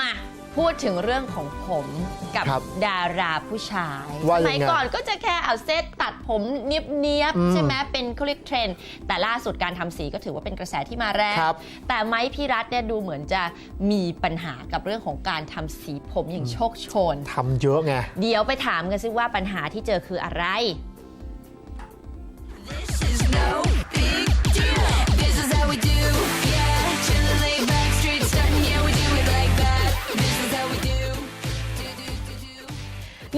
มาพูดถึงเรื่องของผมกับครับดาราผู้ชายว่าสยังไงมัยก่อนก็จะแค่เอาเซตตัดผมเนียบอืๆมใช่ไหมเป็นเขาเรียกเทรนด์แต่ล่าสุดการทำสีก็ถือว่าเป็นกระแสที่มาแรงครับ แต่ไม้พี่รัฐเนี่ยดูเหมือนจะมีปัญหากับเรื่องของการทำสีผมอย่างโชคโชน ทำเยอะไง เดี๋ยวไปถามกันซิว่าปัญหาที่เจอคืออะไร is no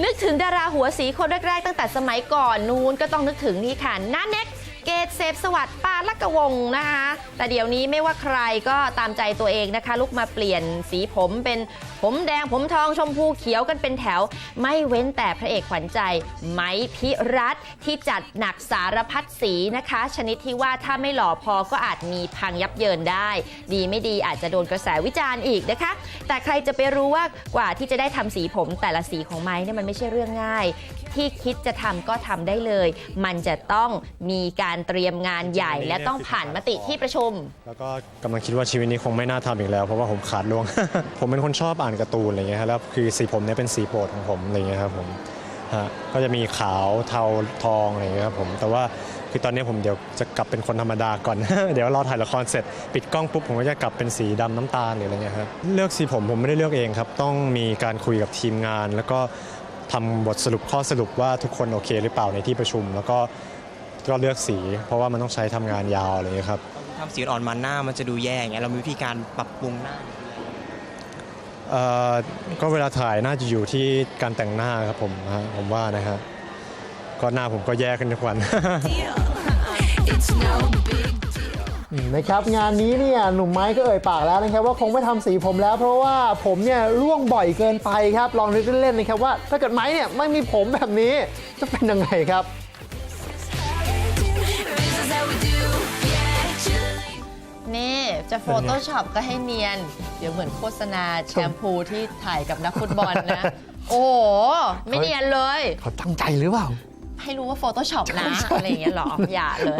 นึกถึงดาราหัวสีคนแรกๆ ตั้งแต่สมัยก่อนนู้นก็ต้องนึกถึงนี่ค่ะน้าเน็ก เกตเซฟสวัสดิ์ปาลักกะวงนะคะ แต่เดี๋ยวนี้ไม่ว่าใครก็ตามใจตัวเองนะคะ ลุกมาเปลี่ยนสีผมเป็นผมแดงผมทองชมพูเขียวกันเป็นแถว ไม่เว้นแต่พระเอกขวัญใจ ไม้พิรัตที่จัดหนักสารพัดสีนะคะ ชนิดที่ว่าถ้าไม่หล่อพอก็อาจมีพังยับเยินได้ ดีไม่ดีอาจจะโดนกระแสวิจารณ์อีกนะคะ แต่ใครจะไปรู้ว่ากว่าที่จะได้ทำสีผมแต่ละสีของไม้เนี่ยมันไม่ใช่เรื่องง่าย ที่คิดจะทำก็ทำได้เลย มันจะต้องมีการเตรียมงานใหญ่ และต้องผ่านมติที่ประชุม แล้วก็กำลังคิดว่าชีวิตนี้คงไม่น่าทำอีกแล้ว เพราะว่าผมขาดล่วง ผมเป็นคนชอบอ่านการ์ตูนอะไรเงี้ยครับแล้วคือสีผมเนี่ยเป็นสีโปรดของผมอะไรเงี้ยครับผมฮะก็จะมีขาวเทาทองอะไรเงี้ยครับผมแต่ว่าคือตอนนี้ผมเดี๋ยวจะกลับเป็นคนธรรมดาก่อน เดี๋ยวรอถ่ายละครเสร็จ ปิดกล้องปุ๊บผมก็จะกลับเป็นสีดำน้ำตาลหรืออะไรเงี้ยครับเลือกสีผมผมไม่ได้เลือกเองครับ ต้องมีการคุยกับทีมงาน แล้วก็ทำบทสรุปข้อสรุปว่าทุกคนโอเคหรือเปล่าในที่ประชุม แล้วก็ ก็เลือกสี เพราะว่ามันต้องใช้ทำงานยาวอะไรเงี้ยครับทำสีอ่อนมาหน้ามันจะดูแย่อย่างเงี้ยเรามีวิธีการปรับปรุงหน้าเอ่อก็เวลาถ่ายน่าจะอยู่ที่การแต่งหน้าครับผมฮะผมว่านะฮะก็หน้าผมก็แย่ขึ้นทุกวัน It's no big อืมนะครับงานนี้เนี่ยหนุ่มไม้ก็เอ่ยปากแล้วนะครับว่าคงไม่ทำสีผมแล้ว เพราะว่าผมเนี่ยร่วงบ่อยเกินไปครับ ลองนึกเล่นๆนะครับว่า ถ้าเกิดไม้เนี่ยไม่มีผมแบบนี้จะเป็นยังไงครับ นี่จะโฟโต้ช็อปก็ให้เนียน เดี๋ยวเหมือนโฆษณาแชมพูที่ถ่ายกับนักฟุตบอลนะ โอ้โห ไม่เนียนเลย เขาตั้งใจหรือเปล่า ให้รู้ว่าโฟโต้ช็อปนะ อะไรอย่างเงี้ยเหรอ อย่าเลย